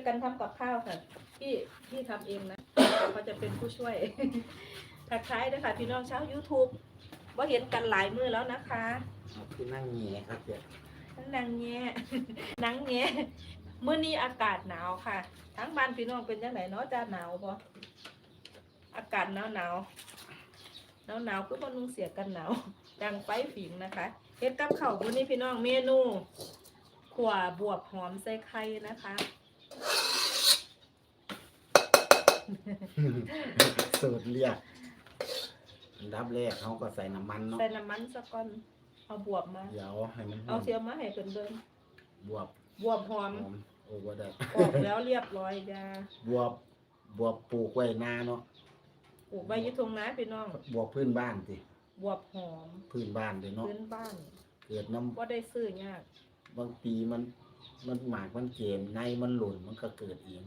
วยกันทำกับข้าวค่ะพี่พี่ทำเองนะเขาจะเป็นผู้ช่วยทักทายด้วยค่ะพี่น้องชาว YouTube ว่าเห็นกันหลายมือแล้วนะคะเอาคือนั่งเงียครับเดี๋ยวทั้งนางแง่นางแง่มื้อนี้อากาศหนาวค่ะ ทั้งบ้านพี่น้องเป็นจังไดเนาะจ้าหนาวบ่อากาศหนาวหนาวหนาวหนาวคือบ่นุ่งเสียกันหนาวดังไฟฝิงนะคะเฮ็ดกับข้าวมื้อนี้พี่น้องเมนูขั่วบวบหอมใส่ไข่นะคะ สูตรเรียกอันดับแรกเขาก็ใส่น้ำมันเนาะใส่น้ำมันสักก้อน เอาบวบมา เดี๋ยวให้มันหเอาอมเสียมาให้เพิ่นเบิ่งบวบบวบหอมหอมโอ้บ่ได้ ออกแล้วเรียบร้อยจ้าบวบบวบปลูกไว้นาเนาะปลูกใบยี่ทงนาพี่น้อง บวบพื้นบ้านสิบวบหอมพื้นบ้านเลยเนาะพื้นบ้านเกิดน้ว่าได้ซื้อยากำบางปีมัน มันหมากมันเกมในมันหล่นมันก็เกิดเอง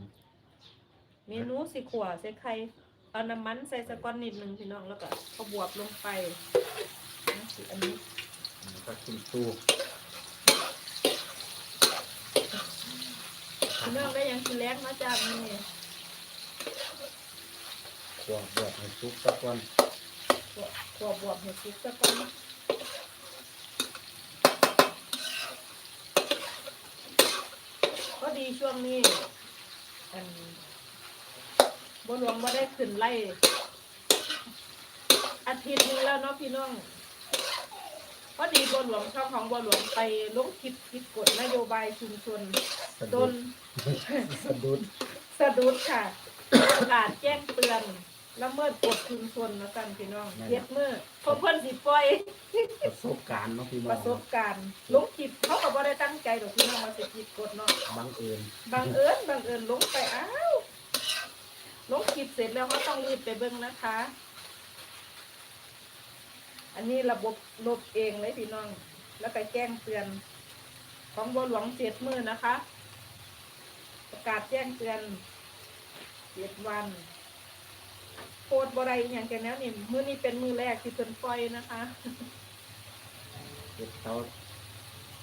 เมนูสิขั่วใส่ไข่เอาน้ำมันใส่สะก้อนนิดนึงพี่น้องแล้วก็เอาบวบลงไปนะสิอันนี้มันก็ขึ้นตู้พี่น้องได้หยังกินแรกมาจากนี่ขวบบวบให้ซุกสักวันขั่วขั่วบวบเห็ดซุปสะก้อนก็ดีช่วงนี้อัน บหลวงบ่ได้ขึ้นไล่อาทิตย์หนึงแล้วเนาะพี่น้องพอดีบัวหลวงช่องของบัวหลวงไปลงคลิปคิดกฎนโยบายชุมชนสะจดุนดสะดุดสะดุดค่ะประกาศแจ้งเตือนละเมิดกฎชุมชนนะกันพี่น้องเฮ็ดมือเพราะเพิ่นสิปล่อยประสบการณ์เนาะพี่น้ปอระงสบการณ์ลงคลิปเขาก็บ่ได้ตั้งใจดอกพี่น้องมาสิคิดกฎเนาะบังเอิญบังเอิญบังเอิญลงไปอ้าว ลงคลิปเสร็จแล้วเขาต้องรีบไปเบิ่งนะคะ อันนี้ระบบลบเองเลยพี่น้อง แล้วก็แจ้งเตือน ของบัวหลวงเจ็ดมือนะคะ ประกาศแจ้งเตือนเจ็ดวันโคตรบไรอหย่างแกแนวนี่มือนี้เป็นมือแรกที่เพิ่นปล่อยนะคะเฮ็ดเตา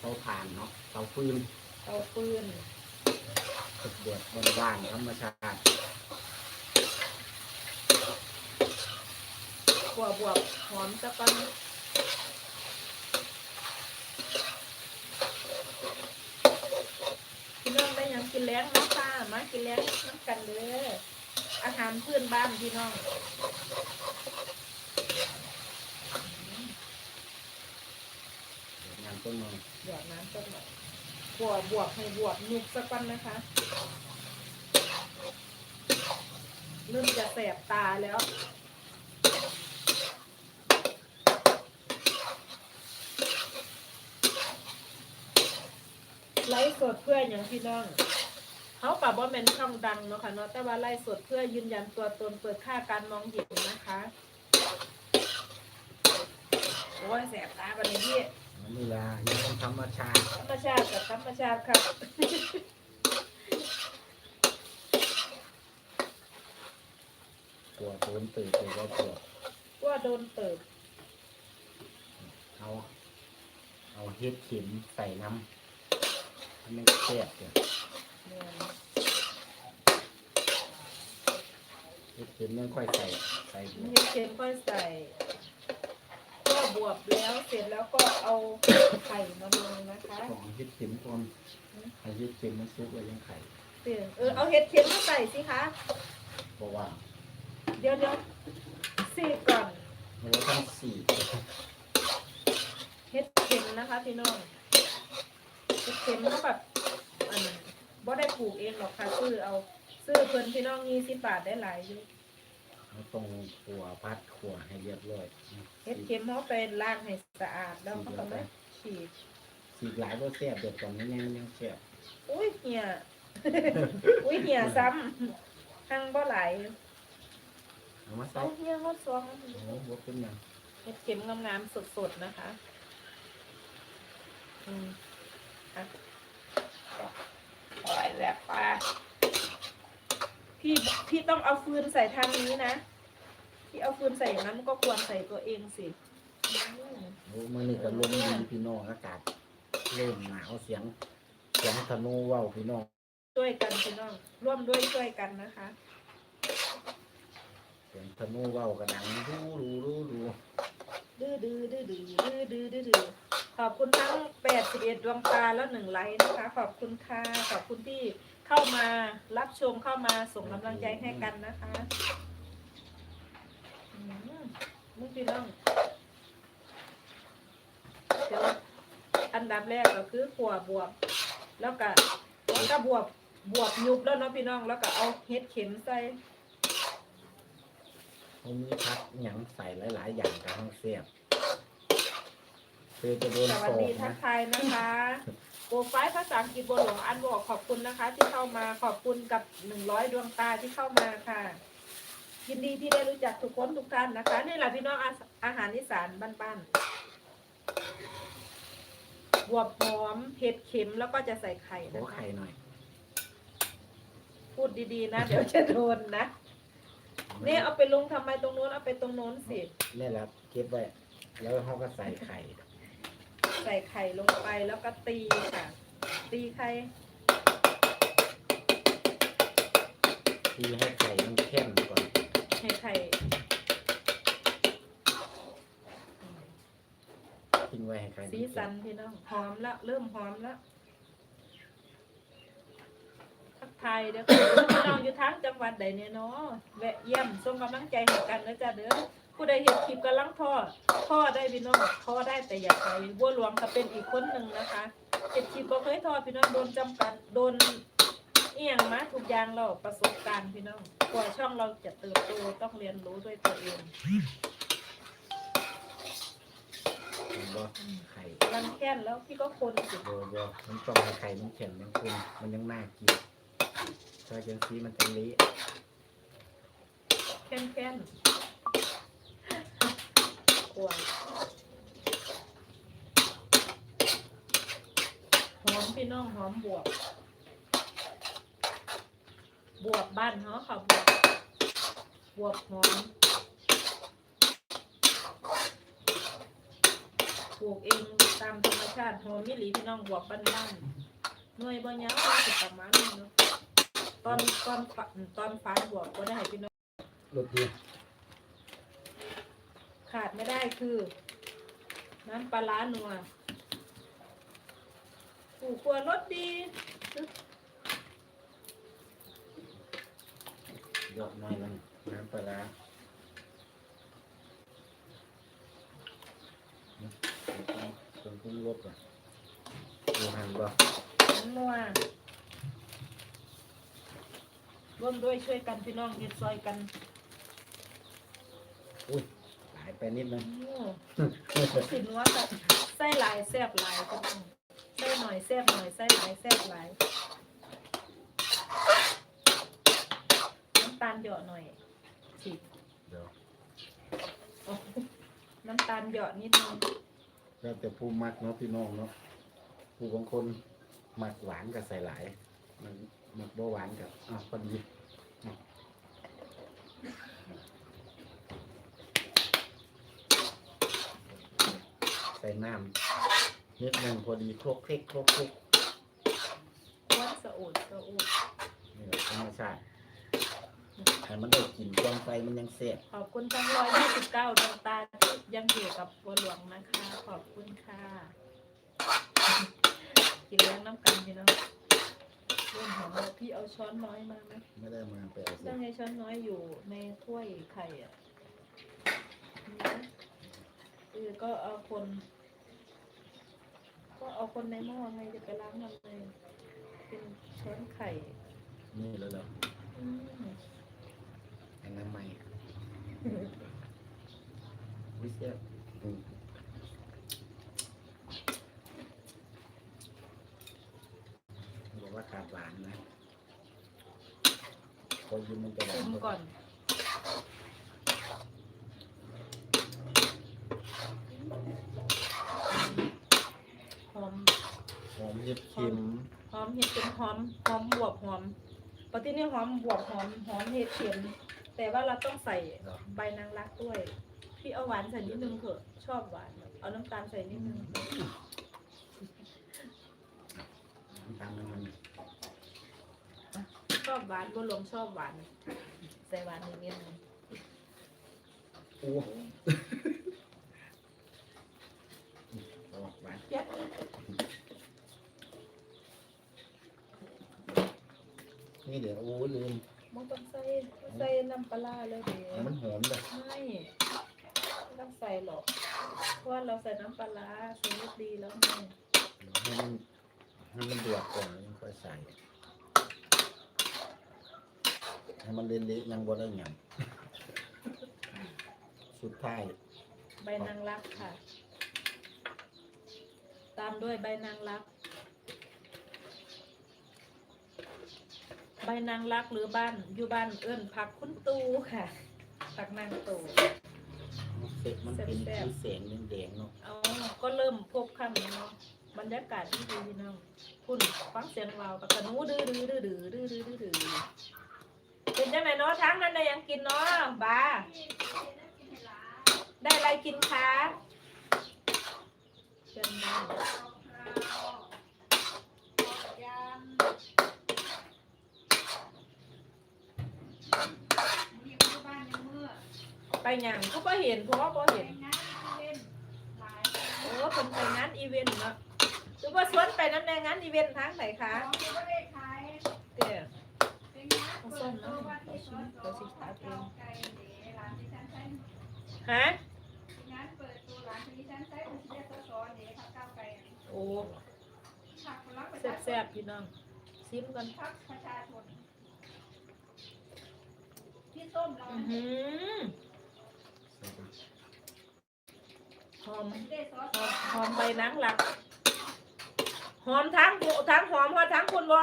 เตาถ่านเนาะเตาฟืนเอาปืนเฮ็ดบวชบ้านๆธรรมชาติ ขัวบวบหอมสะปันพี่น้องได้ยังกินแล้งมาค่ะมากินแล้งน้ำกันเลยอาหารพื้นบ้านพี่น้องเฮ็ดงานต้นไม้หยอดน้ำต้นหน่อยขัวบวบให้บวบนุกสักปันนะคะ เริ่มจะแสบตาแล้ว ไลฟ์สดเพื่ออย่างพี่น้องเขาปรับว่าเป็นช่องดังเนาะค่ะเนาะแต่ว่าไลฟ์สดเพื่อยืนยันตัวตนเปิดค่าการมองเห็นนะคะโอ้ยแสบตาบันนี้พี่มันนี่ล่ะยังธรรมชาติธรรมชาติกับธรรมชาติครับกลัวโดนตื่นตัวก็กลัวว่าโดนเติบเอาเอาเฮ็ดเข็มใส่น้ำให้ มันแซ่บเดี๋ยวเนี่ยเฮ็ดเข็มยังค่อยใส่ใส่บวมีบเค็มก็ใส่ ก็บวบแล้วเสร็จแล้วก็เอาไข่มาลงนะคะ ของเฮ็ดเข็มก่อนให้เฮ็ดเข็มมันสุกแล้วยังไข่เปลี่ยนเออเอาเห็ดเค็มมาใส่สิคะ เพราะว่าเดี๋ยวเดี๋ยวสีบก่อน มันก็ต้องสีกเห็ดเค็มนะคะพี่น้อง เห็ดเค็มก็แบบอันบ่ได้ปลูกเองหรอกค่ะซื้อเอาซื้อเพิ่นพี่น้องยี่สิบบาทได้หลายอยู่เราต้องขัวพัดขัวให้เรียบร้อยเห็ดเค็มเขาไปล้างให้สะอาดแล้วเขาก็มาฉีดสีกหลายบ่แซ่บเดี๋ยวตรงนี้ยังยังแซ่บอุ้ยเหี่ยอุ้ยเหี่ยซ้ำทั้งบ่หลายเอามาใส่เอาเหี่ยฮอดซองโอ้บ่เป็นหยังเห็ดเข็มงามๆสดๆนะคะ อืม อะปล่อยแหลกปลาพี่พี่ต้องเอาฟืนใส่ทางนี้นะพี่เอาฟืนใส่อย่างนั้นมันก็ควรใส่ตัวเองสิอืมโอ้มื้อนี้ก็ลมดีพี่น้องอากาศเริ่มหนาวเสียงเสียงธนูเว้าพี่น้องจช่วยกันพี่น้องร่วมด้วยช่วยกันนะคะเสียงธนูเว้ากระดังดูดูดูดู ดื้อดื้อดื้อดื้อดื้อดื้อดื้อดื้อขอบคุณทั้ง81ดติเบตดวงตาแล้วหนึ่งไลค์นะคะ ขอบคุณค่ะ ขอบคุณที่เข้ามารับชมเข้ามาส่งกำลังใจให้กันนะคะมึงพี่น้องเดี๋ยวอันดับแรกก็คือขัวบวบแล้วก็แล้วก็บวบบวบยุบแล้วเนาะพี่น้องแล้วก็เอาเห็ดเข็มใส่ เขามีพักหยังใส่หลาย ๆ อย่างกับห้องเสียบคือจะโดนสวัโศสดีกทันะกทายนะคะโปรไฟล์ภาษาอังกฤษบนหลวงอันบอกขอบคุณนะคะ ที่เข้ามาขอบคุณกับหนึ่งร้อยดวงตาที่เข้ามาค่ะ ยินดีที่ได้รู้จักทุกคนทุกท่านนะคะนี่แหละพี่น้องอาอาหารอีสานบ้านๆบวบหอมเห็ดเข็มแล้วก็จะใส่ไข่โอ้นะคะไข่หน่อยพูดดีๆนะ เดี๋ยวจะโดนนะ เนี่ยเอาไปลงทำไมตรงโน้นเอาไปตรงโน้นสิ นี่แหละเก็บไว้ แล้วเขาก็ใส่ไข่ ใส่ไข่ลงไปแล้วก็ตีค่ะ ตีไข่ที่ให้ไข่มันเข้มก่อน ให้ไข่ ทิ้งไว้ให้ไข่มันสีเข้มสันพี่น้องหอมแล้วเริ่มหอมแล้ว ทักทายเด้อค่ะพี่น้องอยู่ทั้งจังหวัดใดเนี่ยเนาะแวะเยี่ยมส่งกำลังใจให้กันนะจ๊ะเด้อผู้ใดเห็นคลิปกำลังทอดทอดได้พี่น้องทอดได้แต่อย่าไปบัวหลวงก็เป็นอีกคนหนึ่งนะคะเห็นคลิปบ่เคยทอดพี่น้องโดนจำกัดโดนเอียงมาทุกอย่างเราประสบการณ์พี่น้องกว่าช่องเราจะเติบโตต้องเรียนรู้ด้วยตัวเองเห็นบ่ไข่รังแค้นแล้วพี่ก็คนสิโบโบมันต้องให้ไข่มันเข้มมันคุณมันยังน่ากิน ถ้าจังซีมันจะเละแค้นแค้นกลัวหอมพี่น้องหอมบวบบวบบ้านเขาค่ะบวบบวบหอมปลูกเองตามธรรมชาติหอมมิลีพี่น้องบวบบ้านบ้านๆหน่วยบ่ยาวก็สิประมาณนี้เนาะ ตอนตอนฝตอนฟ้าบวบก็ได้ให้พี่น้องรสดีขาดไม่ได้คือ น้ำปลาร้านัวผูกครัวรสดีเยอะหน่อยมันน้ำปลาร้าจนพุ่งรสอะดูหันบ่น้ำนัว ร่วมด้วยช่วยกันพี่น้องเฮ็ดซอยกันอุ้ยหลายไปนิดนึงโอ้สินว่าแบบไส้หลายแซ่บหลายพี่น้องไส้หน่อยแซ่บหน่อยไส้หลายแซ่บหลายน้ำตาลเหยาะหน่อยฉีกเดี๋ยวโอ้น้ำตาลเหยาะนิดนึงแล้วแต่ผู้มักเนาะพี่น้องเนาะผู้บางคนมักหวานกับใส่หลาย มันมักบ่หวานกับอะพอดีอะใส่น้ำนิดนึงพอดีครกคลิกครกคลิกควนสะอุดสะอุดนี่แหละธรรมชาติให้มันได้กลิ่นกองไฟมันยังเสียบขอบคุณทั้งร้อยยี่สิบเก้าดวงตาที่ยังอยู่กับบัวหลวงนะคะ ขอบคุณค่ะ กินเลี้ยงน้ำกันพี่น้อง เรื่องของเราพี่เอาช้อนน้อยมาไหมไม่ได้มาไปเอาสินั่งไงช้อนน้อยอยู่ในถ้วยไข่อะมีไหมเออก็เอาคน ก็เอาคนในหม้อไงจะไปล้างมันเลยเป็นช้อนไข่ นี่แล้วเหรออืมอันน้ำใหม่วิเศษอืมบอกว่าขาดหวานนะ พอยิ้มมันจะหวาชินมก่อนหอม หอมเห็ดเค็มหอมเห็ดเป็นหอมหอมบวบหอมปกตินี่หอมบวบหอมหอมเห็ดเข็มแต่ว่าเราต้องใส่ใบนางรักด้วย พี่เอาหวานใส่นิดนึงเถอะชอบหวาน เอาน้ำตาลใส่นิดนึงน้ำตาลมันมัน อบหวานบ่ลงชอบหวานใส่หวานนิดนิดนึงโอ้เอาหวานเปี๊ยกนี่เดี๋ยวโอ้ลืมมันต้องใส่ใส่น้ำปลาร้าเลยเดี๋ยวให้มันหอมเลยไม่ไม่ต้องใส่หรอกเพราะว่าเราใส่น้ำปลาร้าใส่รสดีแล้วไงให้มันให้มันเดือดก่อนแล้วค่อยใส่ ให้มันเละๆยังบ่ได้หยังสุดท้าย ใบนางรักค่ะ ตามด้วยใบนางรัก ใบนางรักหรือบ้านอยู่บ้านเอื้นผักคุณตูค่ะผักนางตูเสร็จมันเป็นแซ่บสีๆแสงแดงๆเนาะเอาก็เริ่มพบคำนี้เนาะบรรยากาศที่ดีพี่น้องคุณฟังเสียงวาวกับกระนูดื้อดื้อดื้อดื้อดื้อดื้อดื้อ ดื้อเป็นจังไหนเนาะทั้งนั้นได้ยังกินเนาะบาได้อะไรกินคะเชิญมาไปหยังก็บ่เห็นเพราะว่าบ่เห็นเออคนไปงานอีเวนต์เนาะหรือว่าสวนไปน้ำแดงงานอีเวนต์ทางไหนคะเดี๋ยว ส้มแล้วหนึ่งต่อชีวิตต่อสิทธิ์เองฮะโอ้แซ่บๆพี่น้องชิมกันพี่ส้มเราหอมหอมใบนังหลักหอมทั้งทั้งหอมว่าทั้งคนณวอ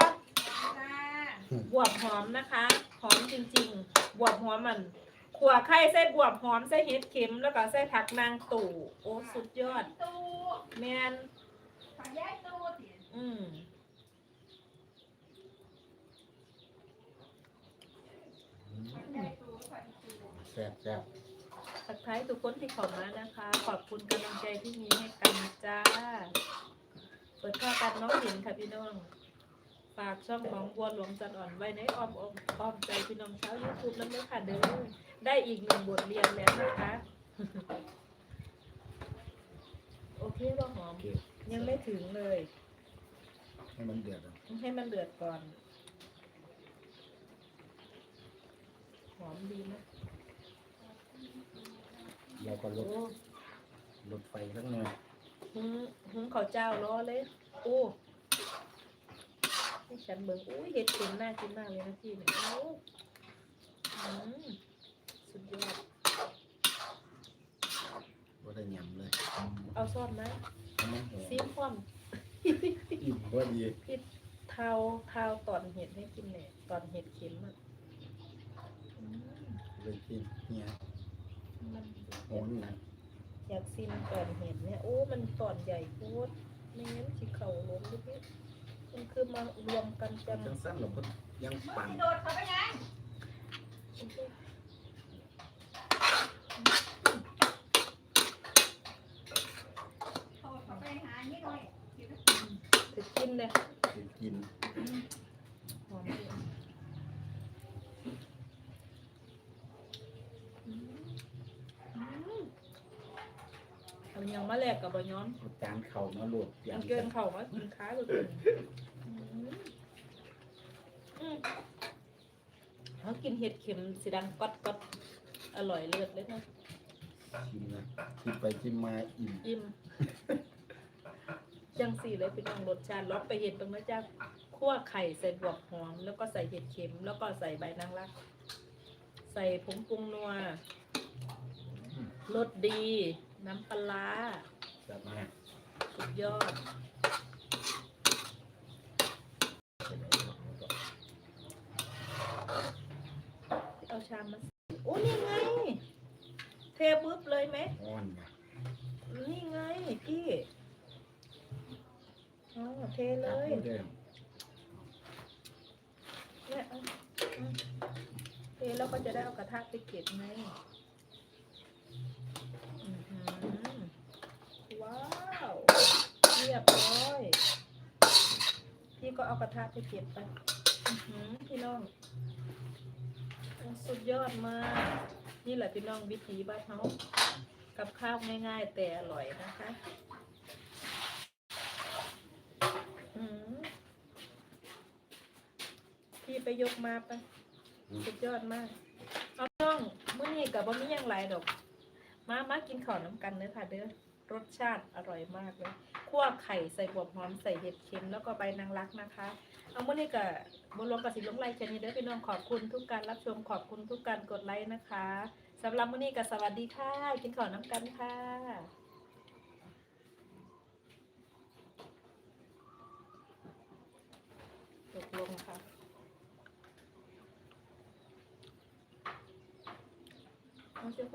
บวบหอมนะคะ หอมจริงๆ บวบหอมมันขัวไข่ใส่บวบหอมใส่เห็ดเข็มแล้วก็ใส่ผักนางตู่โอ้สุดยอดตู้แมนผักแยกตู้สิอืมผักแยกตู้ผักตู้แซ่บแซ่บทักทายทุกคนที่เข้ามานะคะ ขอบคุณกำลังใจที่มีให้กันจ้า เปิดข้าวกันน้องหญิงค่ะพี่น้อง ฝากช่องของบัวหลวงจันอ่อนไว้ในอ้อมอกอ้อมใจพี่น้องชาวยูทูบนั้วนด้วยค่ะเด้อได้อีกหนึ่งบทเรียนแล้วนะคะ โอเคว่หอม ยังไม่ถึงเลย ให้มันเดือดอะให้มันเดือดก่อน หอมดีนะเราก็ลโอ้ดลดไฟสักหน่อยหุงหุงข้าวเจ้ารอเลย โอ้ ให้ฉันเบิ่งอุ้ยเห็ดเข็มน่ากินมากเลยนะพี่เนี่ยโอ้อืมสุดยอดบ่ได้ยำเลยเอาซอสไหมให้มันหอมซีมพร้อมอิ่มพอดีพี่เทาเทาตอนเห็ดให้กินเลยตอนเห็ดเข็มอะอืมเลยกินเนี่ยมันหอมนะอยากซิมตอนเห็ดเนี่ยโอ้ มันตอนใหญ่โคตรไม่งั้นสิเข่าล้มลูกพี่ มันคือมารวมกันจังจังสั้นเราก็ยังมึงปั่นโดดเขาไปยังโดดเขาไปหานี่หน่อยจะกินเลยสิกินหอมดีอืมอืมทำยังมาแลกกับบะย้อนเอาจานเข่ามาโหลดยังเกินเข่ามากินค้าเลยกินอืมอืม เขากินเห็ดเข็มสีดังก๊อดก๊อดอร่อยเลิศเลยนะชิมนะชิมไปชิมมาอิ่มอิ่มจังสี่เลยพี่น้องรสชาติลองไปเห็ดตรงนั้นจ้าคั่วไข่ใส่บวบหอม แล้วก็ใส่เห็ดเข็ม แล้วก็ใส่ใบนางรัก ใส่ผงปรุงนัวรสดี น้ำปลาร้าแซ่บมากสุดยอด เอาชามมาโอ้นี่ไง เทปุ๊บเลยไหมอ่อนนะนี่ไงพี่อ๋อเทเลตัดยเลยเนี่ยเอาอืมเทแล้วก็จะได้เอากระทะไปเก็บไงอื้อหือว้าวเรียบร้อยพี่ก็เอากระทะไปเก็บไปอื้อหือพี่น้อง สุดยอดมาก นี่แหละพี่น้องวิถีบ้านเขากับข้าวง่ายๆ แต่อร่อยนะคะอืมพี่ไปยกมาไปะสุดยอดมาก เอาพี่น้องมื้อนี้กับบ่มีหยังไรดอก มามากินข้าวน้ำกันเด้อค่ะเด้อ รสชาติอร่อยมากเลยคั่วไข่ใส่หัวหอมใส่เห็ดเข็มแล้วก็ใบนางรักนะคะ เอามื่อนี้กับบนลงกับสิลงไลค์แค่นี้เด้อพี่น้องขอบคุณทุกการรับชมขอบคุณทุกการกดไลค์นะคะสำหรับเมื่อนี้กับสวัสดีค่ะกินข้าวน้ำกันค่ะตกลงค่ะเอาเชือก